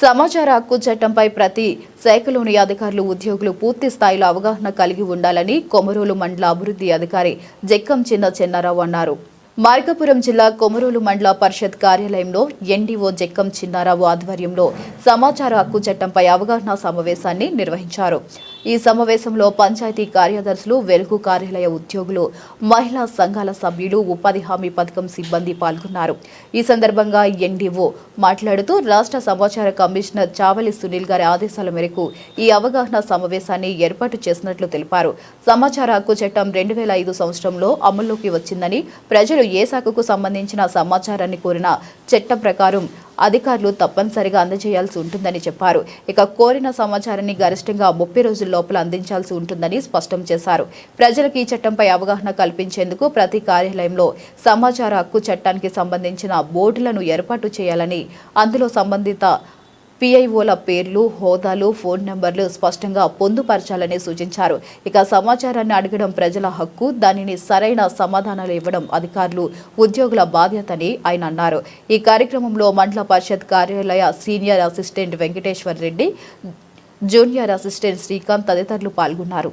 సమాచార హక్కు చట్టంపై ప్రతి శాఖలోని అధికారులు ఉద్యోగులు పూర్తి స్థాయిలో అవగాహన కలిగి ఉండాలని కొమరోలు మండల అభివృద్ధి అధికారి జక్కం చిన్న చెన్నారావు అన్నారు. మార్గపురం జిల్లా కొమరోలు మండల పరిషత్ కార్యాలయంలో ఎన్డీఓ జక్కం చిన్నారావు ఆధ్వర్యంలో సమాచార హక్కు చట్టంపై అవగాహన సమావేశాన్ని నిర్వహించారు. ఈ సమావేశంలో పంచాయతీ కార్యదర్శులు వెలుగు కార్యాలయ ఉద్యోగులు మహిళా సంఘాల సభ్యులు ఉపాధి హామీ పథకం సిబ్బంది పాల్గొన్నారు. ఈ సందర్భంగా ఎన్డీఓ మాట్లాడుతూ రాష్ట్ర సమాచార కమిషనర్ చావలి సునీల్ గారి ఆదేశాల మేరకు ఈ అవగాహన సమావేశాన్ని ఏర్పాటు చేసినట్లు తెలిపారు. సమాచార హక్కు చట్టం రెండు వేల ఐదు సంవత్సరంలో అమల్లోకి వచ్చిందని ప్రజలు ఏ శాఖకు సంబంధించిన సమాచారాన్ని కోరిన చట్టం ప్రకారం అధికారులు తప్పనిసరిగా అందజేయాల్సి ఉంటుందని చెప్పారు. ఇక కోరిన సమాచారాన్ని గరిష్టంగా ముప్పై రోజుల లోపల అందించాల్సి ఉంటుందని స్పష్టం చేశారు. ప్రజలకు ఈ చట్టంపై అవగాహన కల్పించేందుకు ప్రతి కార్యాలయంలో సమాచార హక్కు చట్టానికి సంబంధించిన బోర్డులను ఏర్పాటు చేయాలని అందులో సంబంధిత పిఐఓల పేర్లు హోదాలు ఫోన్ నంబర్లు స్పష్టంగా పొందుపరచాలని సూచించారు. ఇక సమాచారాన్ని అడగడం ప్రజల హక్కు దానిని సరైన సమాధానాలు ఇవ్వడం అధికారులు ఉద్యోగుల బాధ్యతని ఆయన అన్నారు. ఈ కార్యక్రమంలో మండల పరిషత్ కార్యాలయ senior assistant Venkateshwar Reddy junior assistant Srikanth తదితరులు పాల్గొన్నారు.